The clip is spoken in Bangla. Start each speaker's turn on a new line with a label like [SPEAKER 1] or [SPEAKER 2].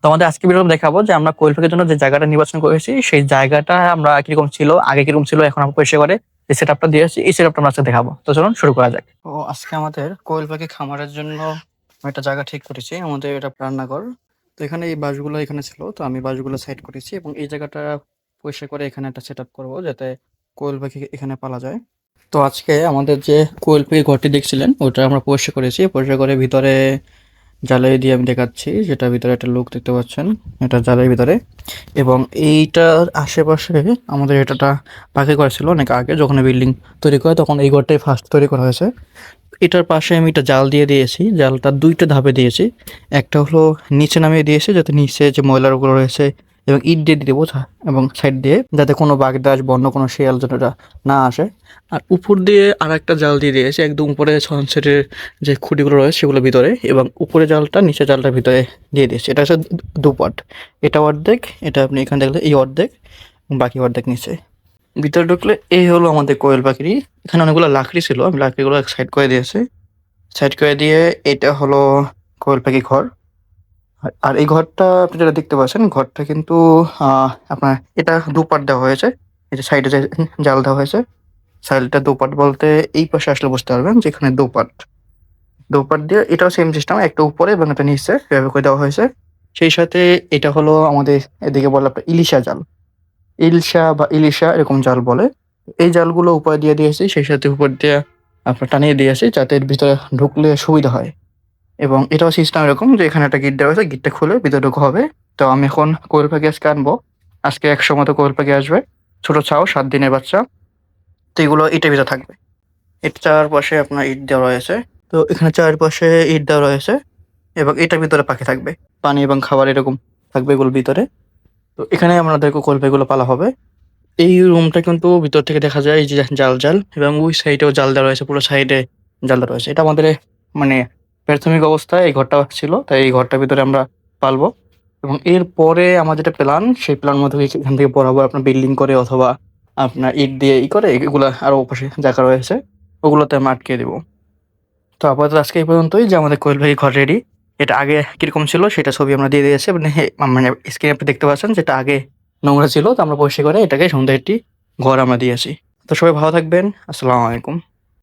[SPEAKER 1] তো আমাদের আজকে ভিডিও দেখাবো যে আমরা কোয়েল পাখির জন্য যে জায়গাটা নির্বাচন করেছি, সেই জায়গাটা আমরা কীরকম ছিল, আগে কীরকম ছিল, এখন আমরা পরিষ্কার করে যে সেট আপটা দিয়েছি এই সেট আপটা আমরা দেখাবো। তো চলুন শুরু করা যাক। তো আজকে আমাদের কোয়েল পাখি খামারের জন্য একটা জায়গা ঠিক করেছি, আমাদের এটা রান্নাঘর। তো এখানে এই বাসগুলো এখানে ছিল, তো আমি বাসগুলো সাইড করেছি এবং এই জায়গাটা পরিষ্কার করে এখানে একটা সেট আপ করব যাতে কোয়েল পাখি এখানে পালা যায়। তো আজকে আমাদের যে কোয়েল পাখি ঘরটি দেখছিলেন, ওটা আমরা পরিষ্কার করেছি, পরিষ্কার করে ভিতরে জালাই দিয়ে আমি দেখাচ্ছি যেটা ভিতরে একটা লোক দেখতে পাচ্ছেন, এটা জালের ভিতরে। এবং এইটার আশেপাশে আমাদের এটাটা পাখি করা ছিল অনেক আগে, যখন বিল্ডিং তৈরি করে তখন এই ঘরটাই ফার্স্ট তৈরি করা হয়েছে। এটার পাশে আমি এটা জাল দিয়ে দিয়েছি, জালটা দুইটা ধাপে দিয়েছি। একটা হলো নিচে নামিয়ে দিয়েছি, যাতে নিচে যে ময়লারগুলো রয়েছে এবং ইট দিয়ে দিতে বোঝা এবং সাইড দিয়ে যাতে কোনো বাঘ বাগদাস বন্য, কোনো শেয়াল যেন না আসে। আর উপর দিয়ে আর একটা জাল দিয়ে দিয়েছে, একদম উপরে সনসেটের যে খুঁটিগুলো রয়েছে সেগুলো ভিতরে এবং উপরে জালটা নিচে জালটার ভিতরে দিয়ে দিয়েছে। এটা হচ্ছে দু- দু এটা অর্ধেক, এটা আপনি এখানে দেখলে এই অর্ধেক বাকি অর্ধেক নিচে। ভিতরে ঢুকলে এই হলো আমাদের কোয়েল পাখিরি এখানে অনেকগুলো লাকড়ি ছিল, আমি লাকড়িগুলো সাইড করে দিয়েছি। সাইড করে দিয়ে এটা হলো কোয়েল পাখি ঘর। আর- এই ঘরটা আপনি যেটা দেখতে পাচ্ছেন, ঘরটা কিন্তু আপনার এটা দুপাট দেওয়া হয়েছে। এই যে সাইডে যে জাল দেওয়া হয়েছে, সাইডটা দু পার্ট বলতে এই পাশে আসলে বুঝতে পারবেন যেখানে দুপাট। দু দিয়ে এটাও সেম সিস্টেম একটা উপরে এবং একটা নিচে এভাবে করে দেওয়া হয়েছে। সেই সাথে এটা হলো আমাদের এদিকে বলে আপনার ইলিশা জাল। ইলশা বা ইলিশা এরকম জাল বলে। এই জালগুলো উপরে দিয়ে দিয়েছি, সেই সাথে উপর দিয়ে আপনার টানিয়ে দিয়েছি, যাতে এর ভিতরে ঢুকলে সুবিধা হয়। এবং এটাও সিস্টেম এরকম যে এখানে একটা গিট দেওয়া হয়েছে গিটটা খুলে ভিতরে ঢোকা হবে। তো আমি এখন কোয়েল আজকে আনব। আজকে একশো মতো কোয়েল পাখি আসবে। ছোট ছাও, সাত দিনের বাচ্চা। তো এগুলো ইটের ভিতরে থাকবে। এর চারপাশে আপনার ইট দেওয়া রয়েছে। তো এখানে চারপাশে ইট দেওয়া রয়েছে এবং এটার ভিতরে পাখি থাকবে। পানি এবং খাবার এরকম থাকবে এগুলোর ভিতরে। তো এখানে আমাদেরকে কোয়েল পাখিগুলো পালা হবে। এই রুমটা কিন্তু ভিতর থেকে দেখা যায় যে জাল জাল এবং ওই সাইডেও জাল দেওয়া রয়েছে, পুরো সাইডে জাল দেওয়া রয়েছে। এটা আমাদের মানে প্রাথমিক অবস্থায় এই ঘরটা ছিল, তাই এই ঘরটার ভিতরে আমরা পালবো। এবং এর পরে আমার যেটা প্ল্যান সেই প্ল্যান মতো এখান থেকে বরাবর আপনার বিল্ডিং করে অথবা আপনার ইট দিয়ে ই করে, এগুলো আরও পাশে জায়গা রয়েছে, ওগুলোতে আমরা আটকে দেবো। তো আপাতত আজকে এই পর্যন্তই, যে আমাদের কোয়েল ভাই ঘর রেডি এটা আগে কীরকম ছিল সেটা ছবি আমরা দিয়ে দিয়েছি মানে মানে স্ক্রিনে আপনি দেখতে পাচ্ছেন যেটা আগে নোংরা ছিল, তো আমরা পরিষ্কার করে এটাকে সুন্দর একটি ঘর আমরা দিয়েছি। তো সবাই ভালো থাকবেন, আসসালামু আলাইকুম।